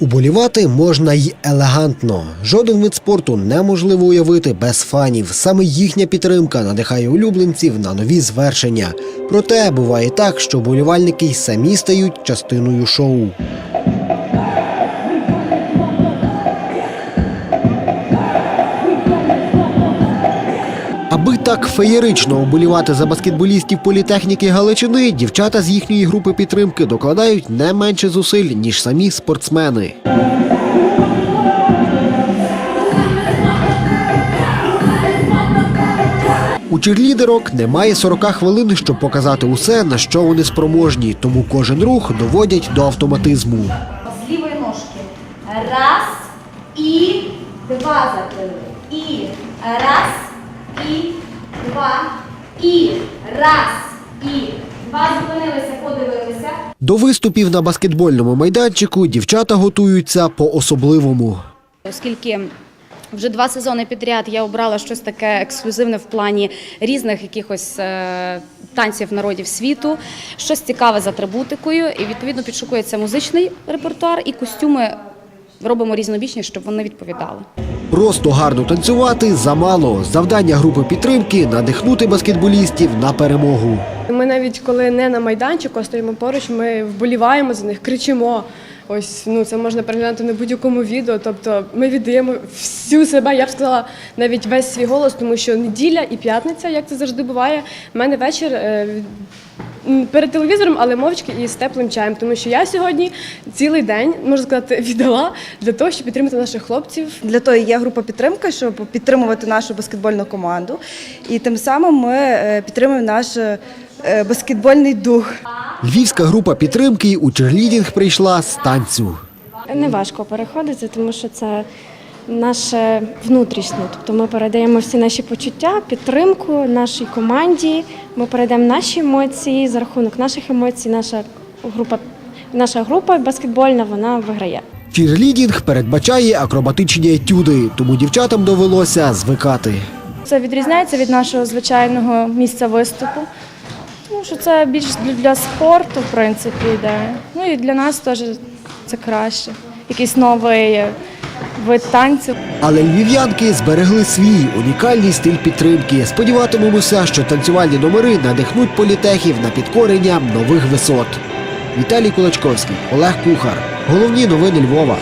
Уболівати можна й елегантно. Жоден вид спорту неможливо уявити без фанів. Саме їхня підтримка надихає улюбленців на нові звершення. Проте буває так, що болівальники й самі стають частиною шоу. Так феєрично уболівати за баскетболістів політехніки Галичини, дівчата з їхньої групи підтримки докладають не менше зусиль, ніж самі спортсмени. У черлідерок немає 40 хвилин, щоб показати усе, на що вони спроможні, тому кожен рух доводять до автоматизму. З лівої ножки. Раз і два закрили. І раз, і два, і раз, і два. Зупинилися, подивилися. До виступів на баскетбольному майданчику дівчата готуються по-особливому. Оскільки вже два сезони підряд я обрала щось таке ексклюзивне в плані різних якихось е, танців народів світу, щось цікаве з атрибутикою, і відповідно підшукується музичний репертуар і костюми робимо різнобічні, щоб вони відповідали. Просто гарно танцювати замало. Завдання групи підтримки надихнути баскетболістів на перемогу. Ми навіть коли не на майданчику, а стоїмо поруч, ми вболіваємо за них, кричимо. Ось ну це можна переглянути на будь-якому відео. Тобто ми віддаємо всю себе, я б сказала, навіть весь свій голос, тому що неділя і п'ятниця, як це завжди буває, в мене вечір. Е, Перед телевізором, але мовчки і з теплим чаєм, тому що я сьогодні цілий день можна сказати віддала для того, щоб підтримати наших хлопців, Для того є група підтримки, щоб підтримувати нашу баскетбольну команду. І тим самим ми е, підтримуємо наш е, баскетбольний дух. Львівська група підтримки у черлідінг прийшла з танцю. Не важко переходити, тому що це наше внутрішнє. Тобто ми передаємо всі наші почуття, підтримку нашій команді. Ми передаємо наші емоції за рахунок наших емоцій. Наша група, наша група баскетбольна вона виграє. Черлідінг передбачає акробатичні етюди, тому дівчатам довелося звикати. Це відрізняється від нашого звичайного місця виступу, тому що це більш для- спорту, в принципі, йде. Ну і для нас теж це краще. Якийсь новий вид танцю. Але львів'янки зберегли свій унікальний стиль підтримки. Сподіватимемося, що танцювальні номери надихнуть політехів на підкорення нових висот. Віталій Кулачковський, Олег Кухар. Головні новини Львова.